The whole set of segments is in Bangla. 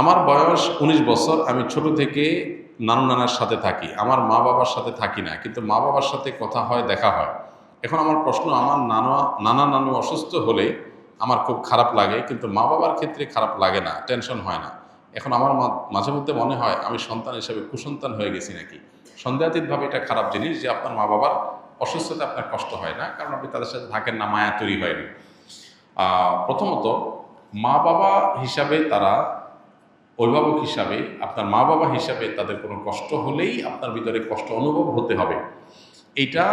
আমার বয়স উনিশ বছর, আমি ছোট থেকে নানু নানার সাথে থাকি। আমার মা বাবার সাথে থাকি না, কিন্তু মা বাবার সাথে কথা হয়, দেখা হয়। এখন আমার প্রশ্ন, আমার নানা নানা নানু অসুস্থ হলে আমার খুব খারাপ লাগে, কিন্তু মা বাবার ক্ষেত্রে খারাপ লাগে না, টেনশন হয় না। এখন আমার মাঝে মধ্যে মনে হয়, আমি সন্তান হিসেবে কুসন্তান হয়ে গেছি নাকি? সন্দেহাতীতভাবে এটা খারাপ জিনিস যে আপনার মা বাবার অসুস্থতা আপনার কষ্ট হয় না, কারণ আপনি তাদের সাথে থাকেন না, মায়া তৈরি হয়নি। প্রথমত, মা বাবা হিসাবে তারা অভিভাবক হিসাবে, আপনার মা বাবা হিসাবে তাদের কোনো কষ্ট হলেই আপনার ভিতরে কষ্ট অনুভব হতে হবে। এটা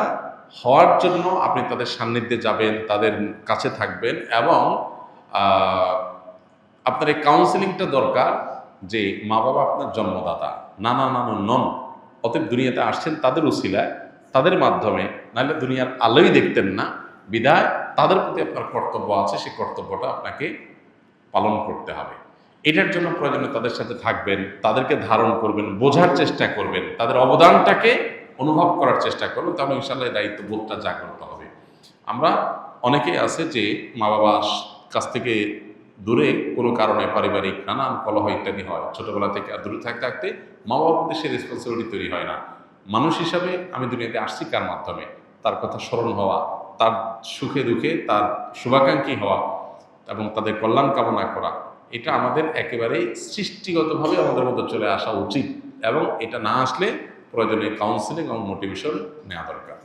হওয়ার জন্য আপনি তাদের সান্নিধ্যে যাবেন, তাদের কাছে থাকবেন এবং আপনার এই কাউন্সেলিংটা দরকার যে মা বাবা আপনার জন্মদাতা, নানা নানা নন, অতএব দুনিয়াতে আসছেন তাদের উসিলায়, তাদের মাধ্যমে, নাহলে দুনিয়ার আলোই দেখতেন না, বিদায়, তাদের প্রতি আপনার কর্তব্য আছে সেই কর্তব্যটা আপনাকে পালন করতে হবে। এটার জন্য প্রয়োজনে তাদের সাথে থাকবেন, তাদেরকে ধারণ করবেন, বোঝার চেষ্টা করবেন, তাদের অবদানটাকে অনুভব করার চেষ্টা করবেন তাহলে ইনশাল্লাহ এই দায়িত্ববোধটা জাগ্রত হবে। আমরা অনেকেই আছে যে মা বাবার কাছ থেকে দূরে কোনো কারণে পারিবারিক নানান কলহ ইত্যাদি হয়, ছোটবেলা থেকে আর দূরে থাকতে থাকতে মা বাবার প্রতি সে রেসপন্সিবিলিটি তৈরি হয় না। মানুষ হিসাবে আমি দুনিয়াতে আসছি কার মাধ্যমে? তার কথা স্মরণ হওয়া, তার সুখে দুঃখে তার শুভাকাঙ্ক্ষী হওয়া এবং তাদের কল্যাণ কামনা করা। এটা আমাদের একেবারেই সৃষ্টিগতভাবে আমাদের মধ্যে চলে আসা উচিত এবং এটা না আসলে প্রয়োজনীয় কাউন্সিলিং এবং মোটিভেশন নেওয়া দরকার।